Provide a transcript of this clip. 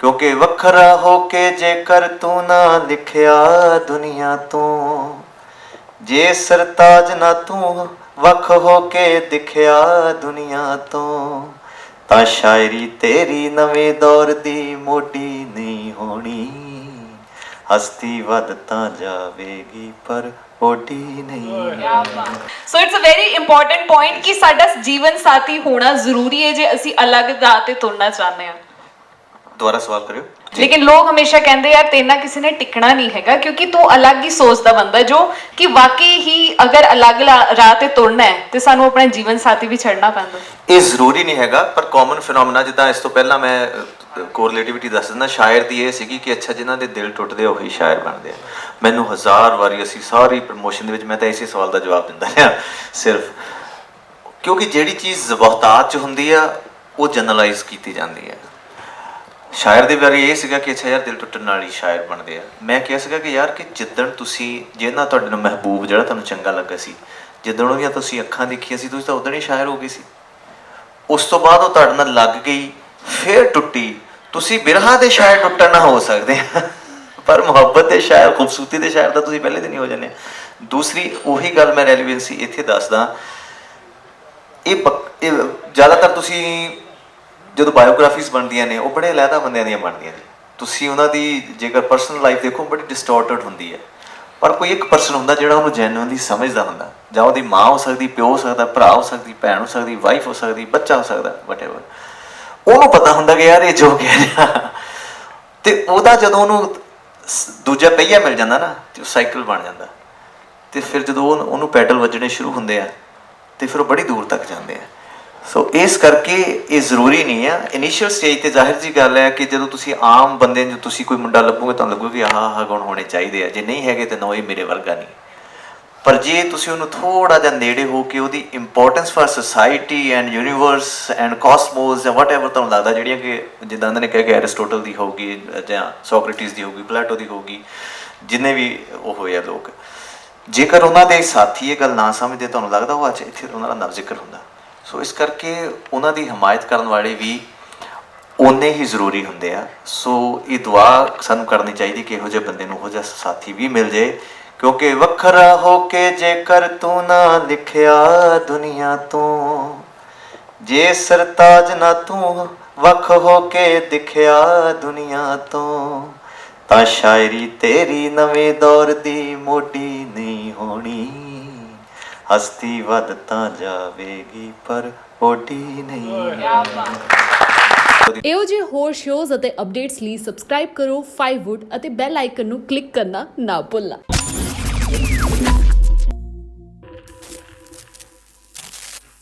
ਕਿਉਂਕਿ ਵੱਖਰਾ ਹੋ ਕੇ ਜੇਕਰ ਤੂੰ ਨਾ ਲਿਖਿਆ ਦੁਨੀਆ ਤੋਂ ਜੇ ਸਰਤਾਜ ਨਾ ਤੂੰ ਵੱਖ ਹੋ ਕੇ ਦਿਖਿਆ ਦੁਨੀਆ ਤੋਂ ਤਾਂ ਸ਼ਾਇਰੀ ਤੇਰੀ ਨਵੇਂ ਦੌਰ ਦੀ ਮੋਢੀ ਨਹੀਂ ਹੋਣੀ। ਹਸਤੀ ਵੱਧ ਤਾਂ ਜਾਵੇਗੀ ਪਰ ਓਡੀ ਨਹੀਂ so it's a very important point ਕਿ ਸਾਡਾ ਜੀਵਨ ਸਾਥੀ ਹੋਣਾ ਜ਼ਰੂਰੀ ਹੈ ਜੇ ਅਸੀਂ ਅਲੱਗ ਰਾਹ ਤੇ ਤੁਰਨਾ ਚਾਹੁੰਦੇ ਹਾਂ। ਦੁਬਾਰਾ ਸਵਾਲ ਕਰਿਓ। ਲੇਕਿਨ ਲੋਕ ਹਮੇਸ਼ਾ ਕਹਿੰਦੇ ਯਾਰ ਤੇਨਾ ਕਿਸੇ ਨੇ ਟਿਕਣਾ ਨਹੀਂ ਹੈਗਾ ਕਿਉਂਕਿ ਤੂੰ ਅਲੱਗ ਹੀ ਸੋਚਦਾ ਬੰਦਾ ਜੋ ਕਿ ਵਾਕਈ ਹੀ ਅਗਰ ਅਲੱਗ ਰਾਹ ਤੇ ਤੁਰਨਾ ਹੈ ਤੇ ਸਾਨੂੰ ਆਪਣਾ ਜੀਵਨ ਸਾਥੀ ਵੀ ਛੱਡਣਾ ਪੈਂਦਾ ਇਹ ਜ਼ਰੂਰੀ ਨਹੀਂ ਹੈਗਾ ਪਰ ਕਾਮਨ ਫੀਨੋਮਨਾ ਜਿੱਦਾਂ ਇਸ ਤੋਂ ਪਹਿਲਾਂ ਮੈਂ ਕੋਰਿਲੇਟਿਵਿਟੀ ਦੱਸ ਦਿੰਦਾ ਸ਼ਾਇਰ ਦੀ ਇਹ ਸੀਗੀ ਕਿ ਅੱਛਾ ਜਿਨ੍ਹਾਂ ਦੇ ਦਿਲ ਟੁੱਟਦੇ ਆ ਉਹੀ ਸ਼ਾਇਰ ਬਣਦੇ ਆ। ਮੈਨੂੰ ਹਜ਼ਾਰ ਵਾਰੀ ਅਸੀਂ ਸਾਰੀ ਪ੍ਰਮੋਸ਼ਨ ਦੇ ਵਿੱਚ ਮੈਂ ਤਾਂ ਇਸੇ ਸਵਾਲ ਦਾ ਜਵਾਬ ਦਿੰਦਾ ਰਿਹਾ ਸਿਰਫ। ਕਿਉਂਕਿ ਜਿਹੜੀ ਚੀਜ਼ ਬਹੁਤਾਤ ਚ ਹੁੰਦੀ ਆ ਉਹ ਜਨਰਲਾਈਜ਼ ਕੀਤੀ ਜਾਂਦੀ ਹੈ ਸ਼ਾਇਰ ਦੇ ਬਾਰੇ ਇਹ ਸੀਗਾ ਕਿ ਅੱਛਾ ਯਾਰ ਦਿਲ ਟੁੱਟਣ ਨਾਲ ਹੀ ਸ਼ਾਇਰ ਬਣਦੇ ਆ। ਮੈਂ ਕਿਹਾ ਸੀਗਾ ਕਿ ਯਾਰ ਕਿ ਜਿੱਦਣ ਤੁਸੀਂ ਜਿਹਨਾਂ ਤੁਹਾਡੇ ਨਾਲ ਮਹਿਬੂਬ ਜਿਹੜਾ ਤੁਹਾਨੂੰ ਚੰਗਾ ਲੱਗਾ ਸੀ, ਜਿੱਦਣ ਉਹਦੀਆਂ ਤੁਸੀਂ ਅੱਖਾਂ ਦੇਖੀਆਂ ਸੀ, ਤੁਸੀਂ ਤਾਂ ਉਦੋਂ ਹੀ ਸ਼ਾਇਰ ਹੋ ਗਏ ਸੀ। ਉਸ ਤੋਂ ਬਾਅਦ ਉਹ ਤੁਹਾਡੇ ਨਾਲ ਲੱਗ ਗਈ, ਫੇਰ ਟੁੱਟੀ। ਤੁਸੀਂ ਬਿਰਹਾ ਦੇ ਸ਼ਾਇਰ ਟੁੱਟਣ ਨਾ ਹੋ ਸਕਦੇ ਪਰ ਮੁਹੱਬਤ ਦੇ ਸ਼ਾਇਰ, ਖੂਬਸੂਰਤੀ ਦੇ ਸ਼ਾਇਰ ਤਾਂ ਤੁਸੀਂ ਪਹਿਲੇ ਦਿਨ ਹੀ ਹੋ ਜਾਂਦੇ ਦੂਸਰੀ ਉਹੀ ਗੱਲ ਮੈਂ ਰੈਲੇਵੈਂਸੀ ਇੱਥੇ ਦੱਸਦਾ। ਇਹ ਜ਼ਿਆਦਾਤਰ ਤੁਸੀਂ ਜਦੋਂ ਬਾਇਓਗ੍ਰਾਫੀਜ਼ ਬਣਦੀਆਂ ਨੇ, ਉਹ ਬੜੇ ਅਲੱਗਾ ਬੰਦਿਆਂ ਦੀਆਂ ਬਣਦੀਆਂ ਨੇ। ਤੁਸੀਂ ਉਹਨਾਂ ਦੀ ਜੇਕਰ ਪਰਸਨਲ ਲਾਈਫ ਦੇਖੋ ਬੜੀ ਡਿਸਟੋਰਟਡ ਹੁੰਦੀ ਹੈ। ਪਰ ਕੋਈ ਇੱਕ ਪਰਸਨ ਹੁੰਦਾ ਜਿਹੜਾ ਉਹਨੂੰ ਜੈਨੂਇਨਲੀ ਸਮਝਦਾ ਹੁੰਦਾ। ਜਾਂ ਉਹਦੀ ਮਾਂ ਹੋ ਸਕਦੀ, ਪਿਓ ਹੋ ਸਕਦਾ, ਭਰਾ ਹੋ ਸਕਦੀ, ਭੈਣ ਹੋ ਸਕਦੀ ਵਾਈਫ ਹੋ ਸਕਦੀ, ਬੱਚਾ ਹੋ ਸਕਦਾ ਵਟਐਵਰ ਉਹਨੂੰ ਪਤਾ ਹੁੰਦਾ ਕਿ ਯਾਰ ਇਹ ਜੋ ਕਹਿ ਰਿਹਾ। ਤੇ ਉਹਦਾ ਜਦੋਂ ਉਹਨੂੰ ਦੂਜਾ ਪਹੀਆ ਮਿਲ ਜਾਂਦਾ ਨਾ, ਤੇ ਉਹ ਸਾਈਕਲ ਬਣ ਜਾਂਦਾ। ਤੇ ਫਿਰ ਜਦੋਂ ਉਹਨੂੰ ਪੈਡਲ ਵੱਜਣੇ ਸ਼ੁਰੂ ਹੁੰਦੇ ਆ, ਤੇ ਫਿਰ ਉਹ ਬੜੀ ਦੂਰ ਤੱਕ ਜਾਂਦੇ ਆ। ਸੋ ਇਸ ਕਰਕੇ ਇਹ ਜ਼ਰੂਰੀ ਨਹੀਂ ਆ। ਇਨੀਸ਼ੀਅਲ ਸਟੇਜ ਤੇ ਜ਼ਾਹਿਰ ਜੀ ਗੱਲ ਹੈ ਕਿ ਜਦੋਂ ਤੁਸੀਂ ਆਮ ਬੰਦੇ ਨੂੰ ਤੁਸੀਂ ਕੋਈ ਮੁੰਡਾ ਲੱਭੋਗੇ, ਤੁਹਾਨੂੰ ਲੱਗੂਗਾ ਕਿ ਆਹ ਆਹ ਗੁਣ ਹੋਣੇ ਚਾਹੀਦੇ ਆ। ਜੇ ਨਹੀਂ ਹੈਗੇ ਤਾਂ ਨੋ ਇਹ ਮੇਰੇ ਵਰਗਾ ਨਹੀਂ। ਪਰ ਜੇ ਤੁਸੀਂ ਉਹਨੂੰ ਥੋੜਾ ਜਿਹਾ ਨੇੜੇ ਹੋ ਕੇ ਉਹਦੀ importance for society and universe and cosmos ਜਾਂ ਵਾਟਐਵਰ ਤੁਹਾਨੂੰ ਲੱਗਦਾ, ਜਿਹੜੀਆਂ ਕਿ ਜਿੱਦਾਂ ਉਹਨਾਂ ਨੇ ਕਿਹਾ ਕਿ ਐਰਿਸਟੋਟਲ ਦੀ ਹੋਊਗੀ ਜਾਂ ਸੋਕਰੇਟਿਸ ਦੀ ਹੋਊਗੀ ਪਲਾਟੋ ਦੀ ਹੋਊਗੀ, ਜਿੰਨੇ ਵੀ ਉਹ ਹੋਏ ਆ ਲੋਕ। ਜੇਕਰ ਉਹਨਾਂ ਦੇ ਸਾਥੀ ਇਹ ਗੱਲ ਨਾ ਸਮਝਦੇ, ਤੁਹਾਨੂੰ ਲੱਗਦਾ ਉਹ ਅੱਜ ਇੱਥੇ ਉਹਨਾਂ ਦਾ ਨਾ ਜ਼ਿਕਰ ਹੁੰਦਾ? ਸੋ ਇਸ ਕਰਕੇ ਉਹਨਾਂ ਦੀ ਹਮਾਇਤ ਕਰਨ ਵਾਲੇ ਵੀ ਉਨੇ ਹੀ ਜ਼ਰੂਰੀ ਹੁੰਦੇ ਆ। ਸੋ ਇਹ ਦੁਆ ਸਾਨੂੰ ਕਰਨੀ ਚਾਹੀਦੀ ਕਿ ਇਹੋ ਜਿਹੇ ਬੰਦੇ ਨੂੰ, ਇਹੋ ਜਿਹਾ ਸਾਥੀ ਵੀ ਮਿਲ ਜੇ, ਕਿਉਂਕਿ ਵੱਖਰਾ ਹੋ ਕੇ ਜੇਕਰ ਤੂੰ ਨਾ ਲਿਖਿਆ ਦੁਨੀਆ ਤੋਂ, ਜੇ ਸਰਤਾਜ ਨਾ ਤੂੰ ਵੱਖ ਹੋ ਕੇ ਦਿਖਿਆ ਦੁਨੀਆ ਤੋਂ, ਤਾਂ ਸ਼ਾਇਰੀ ਤੇਰੀ ਨਵੇਂ ਦੌਰ ਦੀ ਮੋਢੀ ਨਹੀਂ ਹੋਣੀ। ਹਸਤੀ ਵੱਧ ਤਾਂ ਜਾਵੇਗੀ ਪਰ ਓਡੀ ਨਹੀਂ ਇਹੋ ਜਿਹੇ ਹੋਰ ਸ਼ੋਜ਼ ਅਤੇ ਅਪਡੇਟਸ ਲਈ ਸਬਸਕ੍ਰਾਈਬ ਕਰੋ 5wood ਅਤੇ ਬੈਲ ਆਈਕਨ ਨੂੰ ਕਲਿੱਕ ਕਰਨਾ ਨਾ ਭੁੱਲਣਾ।